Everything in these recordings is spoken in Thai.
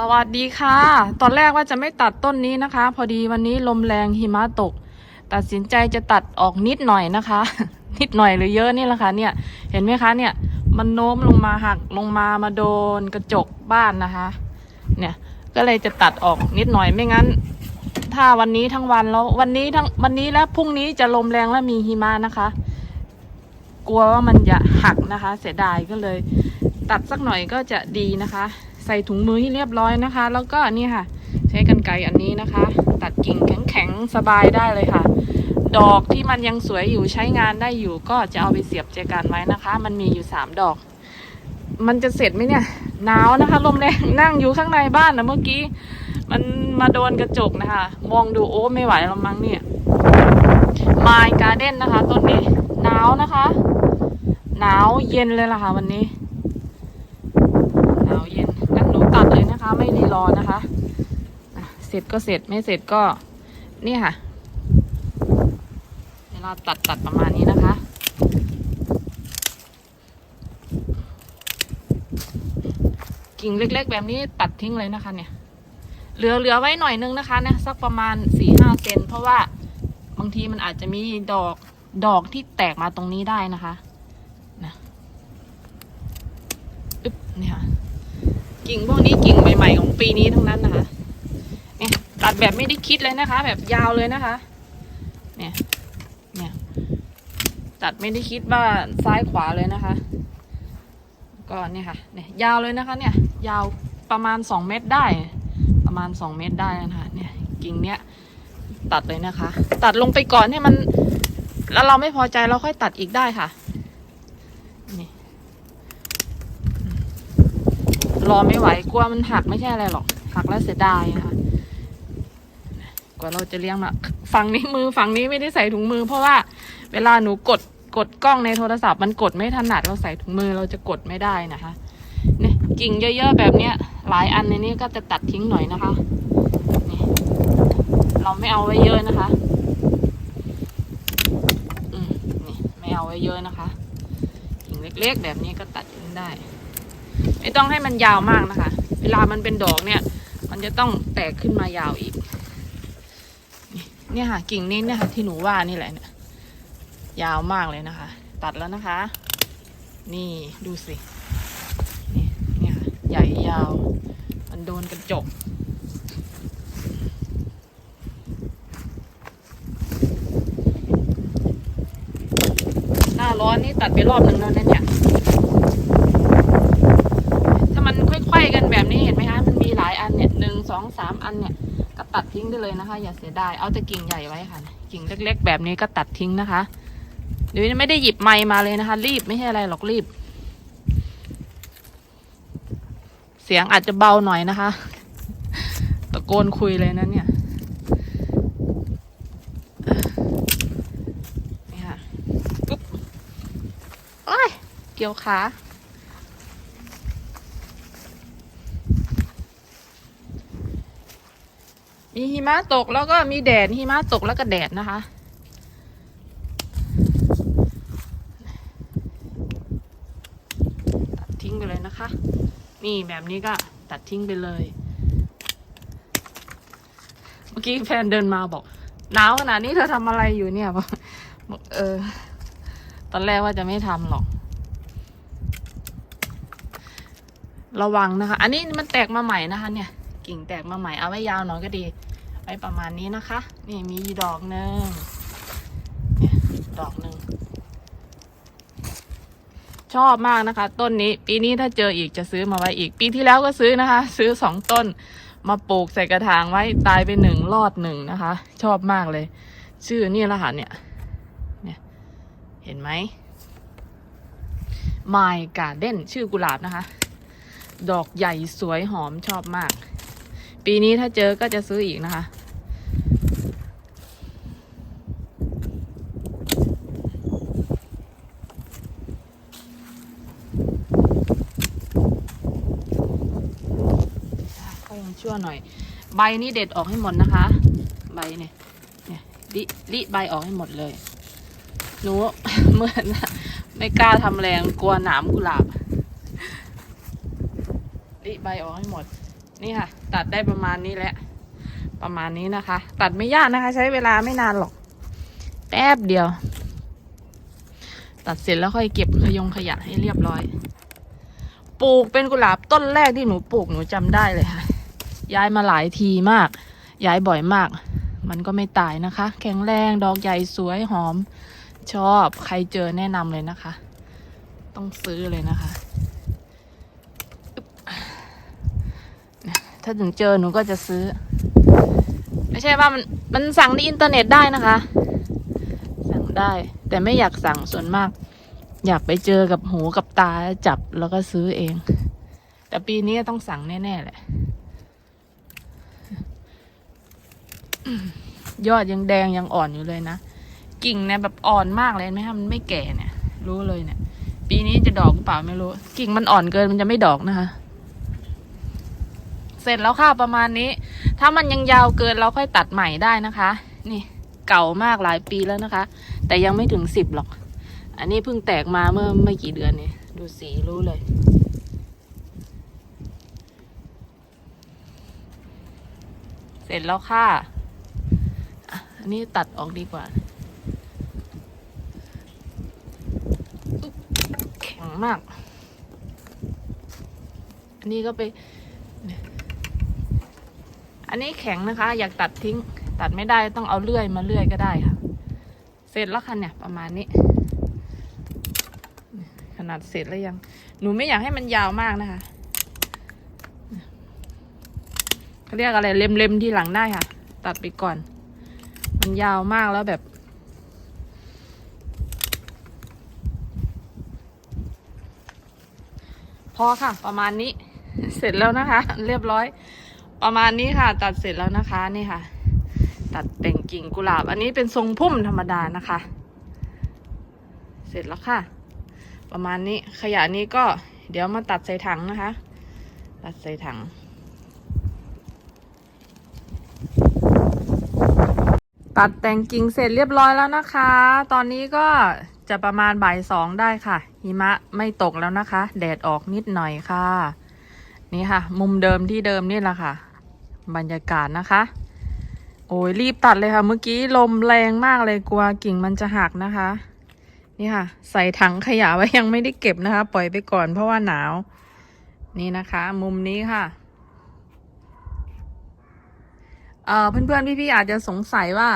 สวัสดีค่ะ ตอนแรกว่าจะไม่ตัดต้นนี้นะคะ พอดีวันนี้ลมแรงหิมะตก ตัดสินใจจะตัดออกนิดหน่อยนะคะ นิดหน่อยหรือเยอะนี่แหละค่ะเนี่ย เห็นไหมคะเนี่ย มันโน้มลงมาหักลงมามาโดนกระจกบ้านนะคะ เนี่ยก็เลยจะตัดออกนิดหน่อยไม่งั้น ถ้าวันนี้ทั้งวันแล้ววันนี้ทั้งวันนี้และพรุ่งนี้จะลมแรงและมีหิมะนะคะ กลัวว่ามันจะหักนะคะ เสียดายก็เลย ตัดสักหน่อยก็จะดีนะคะ ใส่ถุงมือให้เรียบร้อยนะคะ แล้วก็นี่ค่ะ ใช้กรรไกรอันนี้นะคะ ตัดกิ่งแข็งๆสบายได้เลยค่ะ ดอกที่มันยังสวยอยู่ใช้งานได้อยู่ ก็จะเอาไปเสียบเจกันไว้นะคะ มันมีอยู่สามดอก มันจะเสร็จไหมเนี่ยหนาวนะคะลมแรงนั่งอยู่ข้างในบ้านนะเมื่อกี้ มันมาโดนกระจกนะคะ มองดูโอ้ไม่ไหวแล้วมั้งเนี่ยไมการ์เด้นนะคะต้นนี้หนาวนะคะ หนาวเย็นเลยล่ะค่ะวันนี้ หนาวเย็นงั้นหนูตัดเลยนะ คะไม่รีรอนะคะเสร็จก็เสร็จไม่เสร็จก็นี่ค่ะ เวลาตัดตัดประมาณนี้นะคะกิ่งเล็ก ๆ แบบนี้ตัดทิ้งเลยนะคะ เนี่ย เหลือเหลือไว้หน่อยนึงนะคะนะสักประมาณสี่ห้าเซนเพราะว่าบางทีมันอาจจะมีดอกดอกที่แตกมาตรงนี้ได้นะคะอึ๊บเนี่ยค่ะ กิ่งพวกนี้กิ่งใหม่ ๆ ของปีนี้ทั้งนั้นนะคะเนี่ยตัดแบบไม่ได้คิดเลยนะคะ แบบยาวเลยนะคะ เนี่ยเนี่ยตัดไม่ได้คิดว่าซ้ายขวาเลยนะคะก็เนี่ยค่ะเนี่ยยาวเลยนะคะ เนี่ย ยาวประมาณสองเมตรได้ ประมาณสองเมตรได้นะคะเนี่ยกิ่งเนี้ยตัดเลยนะคะ ตัดลงไปก่อนให้มัน แล้วเราไม่พอใจเราค่อยตัดอีกได้ค่ะ นี่ รอไม่ไหวกลัวมันหักไม่ใช่อะไรหรอก หักแล้วเสียดายนะคะกว่าเราจะเลี้ยงมาฝั่งนี้มือฝั่งนี้ไม่ได้ใส่ถุงมือ เพราะว่าเวลาหนูกดกดกล้องในโทรศัพท์มันกดไม่ถนัดเราใส่ถุงมือเราจะกดไม่ได้นะคะเนี่ยกิ่งเยอะๆแบบเนี้ย หลายอันในนี้ก็จะตัดทิ้งหน่อยนะคะนี่เราไม่เอาไว้เยอะนะคะอืมนี่ไม่เอาไว้เยอะนะคะกิ่งเล็ก ๆ แบบนี้ก็ตัดทิ้งได้ ไม่ต้องให้มันยาวมากนะคะ เวลามันเป็นดอกเนี่ย มันจะต้องแตกขึ้นมายาวอีก เนี่ยค่ะกิ่งนี้เนี่ยค่ะที่หนูว่านี่แหละเนี่ยยาวมากเลยนะคะ ตัดแล้วนะคะ นี่ดูสินี่เนี่ยค่ะใหญ่ยาว มันโดนกระจกหน้าร้อนนี่ตัดไปรอบหนึ่งแล้วนะเนี่ย ถ้ามันค่อยๆกันแบบนี้เห็นไหมคะ มันมีหลายอันเนี่ยหนึ่งสองสามอันเนี่ย ก็ตัดทิ้ง ได้เลยนะคะ อย่าเสียดายเอาแต่กิ่งใหญ่ไว้ค่ะ กิ่งเล็ก ๆ แบบนี้ก็ตัดทิ้งนะคะเดี๋ยวนี้ไม่ได้หยิบไม้มาเลยนะคะ รีบไม่ใช่อะไรหรอกรีบ เสียงอาจจะเบาหน่อยนะคะ ตะโกนคุยเลยนะเนี่ยนี่ค่ะปุ๊บโอ้ยเกี่ยวขา มีหิมะตกแล้วก็มีแดดหิมะตกแล้วก็แดดนะคะ ตัดทิ้งไปเลยนะคะ นี่แบบนี้ก็ตัดทิ้งไปเลย เมื่อกี้แฟนเดินมาบอกหนาวขนาดนี้เธอทำอะไรอยู่เนี่ยบอกเออ ตอนแรกว่าจะไม่ทำหรอก ระวังนะคะ อันนี้มันแตกมาใหม่นะคะเนี่ย กิ่งแตกมาใหม่เอาไว้ยาวหน่อยก็ดี ไว้ประมาณนี้นะคะ นี่มีดอกหนึ่งดอกหนึ่งชอบมากนะคะ ต้นนี้ ปีนี้ถ้าเจออีกจะซื้อมาไว้อีก ปีที่แล้วก็ซื้อนะคะ ซื้อสองต้น มาปลูกใส่กระถางไว้ตายไปหนึ่งรอดหนึ่งนะคะ ชอบมากเลย ชื่อนี่ละค่ะเนี่ยเนี่ยเห็นไหม My Garden ชื่อกุหลาบนะคะ ดอกใหญ่สวยหอมชอบมาก ปีนี้ถ้าเจอก็จะซื้ออีกนะคะ ก็ยังชั่วหน่อย ใบนี้เด็ดออกให้หมดนะคะ ใบเนี่ยเนี่ยลิลิใบออกให้หมดเลยหนูเหมือนไม่กล้าทำแรงกลัวหนามกุหลาบลิใบออกให้หมด นี่ค่ะ ตัดได้ประมาณนี้แหละ ประมาณนี้นะคะ ตัดไม่ยากนะคะ ใช้เวลาไม่นานหรอก แป๊บเดียว ตัดเสร็จแล้วค่อยเก็บขยงขยะให้เรียบร้อย ปลูกเป็นกุหลาบต้นแรกที่หนูปลูกหนูจำได้เลยค่ะ ย้ายมาหลายทีมาก ย้ายบ่อยมาก มันก็ไม่ตายนะคะ แข็งแรง ดอกใหญ่สวยหอม ชอบ ใครเจอแนะนำเลยนะคะ ต้องซื้อเลยนะคะอึ๊บเนี่ย ถ้าถึงเจอหนูก็จะซื้อ ไม่ใช่ว่ามันมันสั่งในอินเทอร์เน็ตได้นะคะ สั่งได้ แต่ไม่อยากสั่งส่วนมาก อยากไปเจอกับหูกับตาจับแล้วก็ซื้อเอง แต่ปีนี้ต้องสั่งแน่ๆแหละยอดยังแดงยังอ่อนอยู่เลยนะกิ่งเนี่ยแบบอ่อนมากเลยนไหมคะมันไม่แก่เนี่ย รู้เลยเนี่ย ปีนี้จะดอกหรือเปล่าไม่รู้ กิ่งมันอ่อนเกินมันจะไม่ดอกนะคะ เสร็จแล้วค่ะประมาณนี้ ถ้ามันยังยาวเกินเราค่อยตัดใหม่ได้นะคะ นี่เก่ามากหลายปีแล้วนะคะ แต่ยังไม่ถึงสิบหรอก อันนี้เพิ่งแตกมาเมื่อไม่กี่เดือนนี่ดูสีรู้เลย เสร็จแล้วค่ะอันนี้ตัดออกดีกว่าแข็งมาก อันนี้ก็ไป นนี้แข็งนะคะ อยากตัดทิ้ง ตัดไม่ได้ต้องเอาเลื่อยมาเลื่อยก็ได้ค่ะ เสร็จแล้วค่ะเนี่ยประมาณนี้ ขนาดเสร็จแล้วยัง หนูไม่อยากให้มันยาวมากนะคะเขาเรียกอะไรเล็มๆที่หลังได้ค่ะ ตัดไปก่อน มันยาวมากแล้วแบบพอค่ะ ประมาณนี้ เสร็จแล้วนะคะ เรียบร้อย ประมาณนี้ค่ะ ตัดเสร็จแล้วนะคะนี่ค่ะ ตัดแต่งกิ่งกุหลาบ อันนี้เป็นทรงพุ่มธรรมดานะคะ เสร็จแล้วค่ะ ประมาณนี้ขยะนี้ก็เดี๋ยวมาตัดใส่ถังนะคะ ตัดใส่ถัง ตัดแต่งกิ่งเสร็จเรียบร้อยแล้วนะคะ ตอนนี้ก็จะประมาณบ่ายสองได้ค่ะ หิมะไม่ตกแล้วนะคะ แดดออกนิดหน่อยค่ะ นี่ค่ะ มุมเดิมที่เดิมนี่แหละค่ะ บรรยากาศนะคะ โอ้ยรีบตัดเลยค่ะ เมื่อกี้ลมแรงมากเลยกลัวกิ่งมันจะหักนะคะ นี่ค่ะ ใส่ถังขยะไว้ยังไม่ได้เก็บนะคะ ปล่อยไปก่อนเพราะว่าหนาว นี่นะคะ มุมนี้ค่ะเอ่อเพื่อนๆพี่ๆอาจจะสงสัยว่า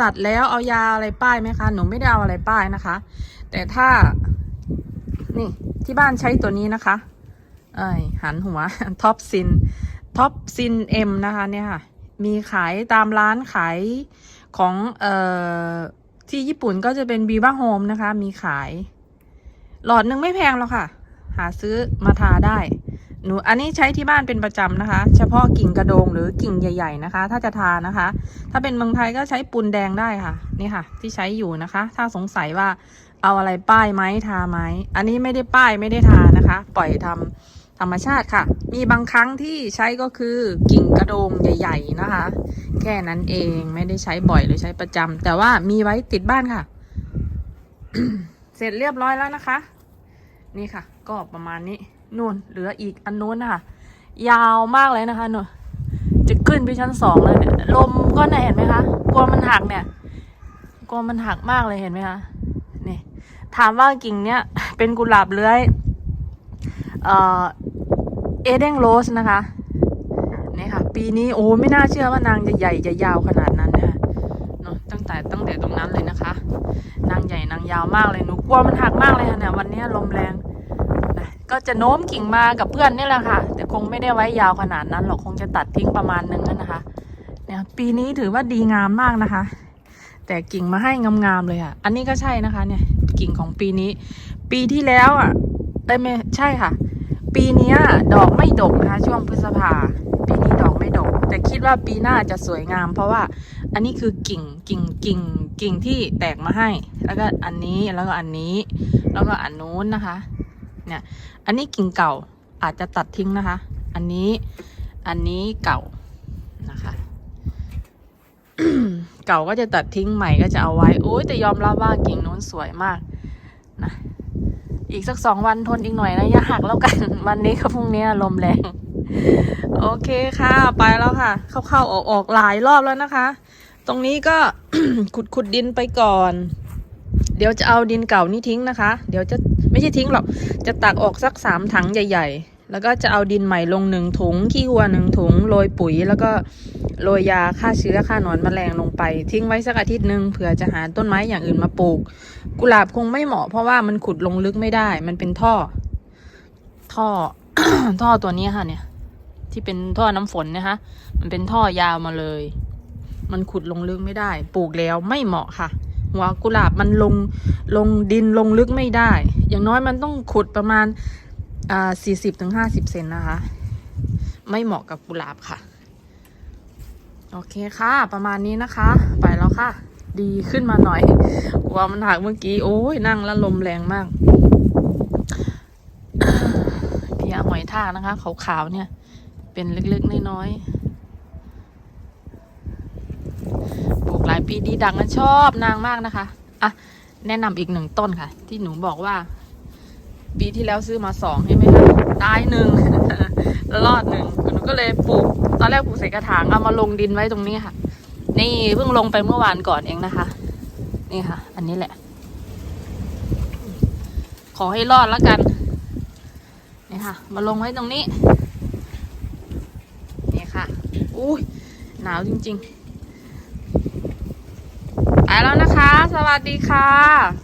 ตัดแล้วเอายาอะไรป้ายไหมคะ หนูไม่ได้เอาอะไรป้ายนะคะ แต่ถ้า นี่ที่บ้านใช้ตัวนี้นะคะ เอ้ยหันหัวท็อปซิน ท็อปซินเอ็มนะคะเนี่ยค่ะ มีขายตามร้านขายของเอ่อที่ญี่ปุ่นก็จะเป็นบีบ้าโฮมนะคะ มีขาย หลอดหนึ่งไม่แพงหรอกค่ะ หาซื้อมาทาได้ หนูอันนี้ใช้ที่บ้านเป็นประจำนะคะ เฉพาะกิ่งกระโดงหรือกิ่งใหญ่ ๆนะคะ ถ้าจะทานะคะ ถ้าเป็นเมืองไทยก็ใช้ปูนแดงได้ค่ะ นี่ค่ะ ที่ใช้อยู่นะคะ ถ้าสงสัยว่าเอาอะไรป้ายไหมทาไหมอันนี้ไม่ได้ป้ายไม่ได้ทานะคะ ปล่อยทำ ธรรมชาติค่ะ มีบางครั้งที่ใช้ก็คือกิ่งกระโดงใหญ่ ๆ นะคะ แค่นั้นเองไม่ได้ใช้บ่อยหรือใช้ประจำแต่ว่ามีไว้ติดบ้านค่ะ เสร็จเรียบร้อยแล้วนะคะ นี่ค่ะ ก็ประมาณนี้นู่นเหลืออีกอันนู้นนะคะยาวมากเลยนะคะหนูจะขึ้นไปชั้นสองเลยเนี่ยลมก็เนี่ยเห็นไหมคะกลัวมันหักเนี่ยกลัวมันหักมากเลยเห็นไหมคะนี่ถามว่ากิ่งเนี้ยเป็นกุหลาบเลื้อย เอเดนโรสนะคะนี่ค่ะ ปีนี้โอ้ไม่น่าเชื่อว่านางจะใหญ่จะยาวขนาดนั้นนะคะเนาะตั้งแต่ตั้งแต่ตรงนั้นเลยนะคะ นางใหญ่นางยาวมากเลยหนูกลัวมันหักมากเลยค่ะเนี่ยวันนี้ลมแรงนะก็จะโน้มกิ่งมากับเพื่อนนี่แหละค่ะ แต่คงไม่ได้ไว้ยาวขนาดนั้นหรอกคงจะตัดทิ้งประมาณนึงนั่นนะคะ เนี่ยปีนี้ถือว่าดีงามมากนะคะ แต่กิ่งมาให้งามๆเลยค่ะ อันนี้ก็ใช่นะคะ เนี่ยกิ่งของปีนี้ ปีที่แล้วอะเอ้ยไม่ใช่ค่ะ ปีนี้ดอกไม่ดกนะคะ ช่วงพฤษภา ปีนี้ดอกไม่ดก แต่คิดว่าปีหน้าจะสวยงาม เพราะว่าอันนี้คือกิ่งกิ่งกิ่งกิ่งที่แตกมาให้ แล้วก็อันนี้แล้วก็อันนี้ แล้วก็อันนู้นนะคะ เนี่ย อันนี้กิ่งเก่าอาจจะตัดทิ้งนะคะ อันนี้อันนี้เก่านะคะเก่าก็จะตัดทิ้งใหม่ก็จะเอาไว้ โอ้ยแต่ยอมรับว่ากิ่งนู้นสวยมากนะ อีกสักสองวันทนอีกหน่อยนะอย่าหักแล้วกัน วันนี้กับพรุ่งนี้ลมแรง โอเคค่ะ ไปแล้วค่ะ เข้าๆออกออกๆหลายรอบแล้วนะคะ ตรงนี้ก็ขุดขุดดินไปก่อน เดี๋ยวจะเอาดินเก่านี่ทิ้งนะคะ เดี๋ยวจะไม่ใช่ทิ้งหรอก จะตักออกสักสามถังใหญ่ ๆ แล้วก็จะเอาดินใหม่ลงหนึ่งถุงขี้วัวหนึ่งถุงโรยปุ๋ย แล้วก็โรยยาฆ่าเชื้อฆ่าหนอนแมลงลงไป ทิ้งไว้สักอาทิตย์หนึ่งเผื่อจะหาต้นไม้อย่างอื่นมาปลูก กุหลาบคงไม่เหมาะเพราะว่ามันขุดลงลึกไม่ได้ มันเป็นท่อ ท่อ ท่อตัวนี้ค่ะ เนี่ย ที่เป็นท่อน้ำฝนนะคะ มันเป็นท่อยาวมาเลย มันขุดลงลึกไม่ได้ ปลูกแล้วไม่เหมาะค่ะหัวกุหลาบมันลงลงดินลงลึกไม่ได้ อย่างน้อยมันต้องขุดประมาณ อ่าสี่สิบถึงห้าสิบเซนนะคะ ไม่เหมาะกับกุหลาบค่ะ โอเคค่ะ ประมาณนี้นะคะ ไปแล้วค่ะ ดีขึ้นมาหน่อยกลัวมันหักเมื่อกี้โอ้ยนั่งแล้วลมแรงมากเพียหอยทากนะคะขาวๆเนี่ย เป็นเล็กๆน้อยๆปลูกหลายปีดีดังกันชอบนางมากนะคะ อะ แนะนำอีกหนึ่งต้นค่ะ ที่หนูบอกว่า ปีที่แล้วซื้อมาสองใช่ไหมคะตายหนึ่งแล้วรอดหนึ่งหนูก็เลยปลูก ตอนแรกปลูกใส่กระถางเอามาลงดินไว้ตรงนี้ค่ะ นี่เพิ่งลงไปเมื่อวานก่อนเองนะคะ นี่ค่ะ อันนี้แหละ ขอให้รอดแล้วกัน นี่ค่ะ มาลงไว้ตรงนี้ นี่ค่ะ อุ้ยหนาวจริงๆไปแล้วนะคะ สวัสดีค่ะ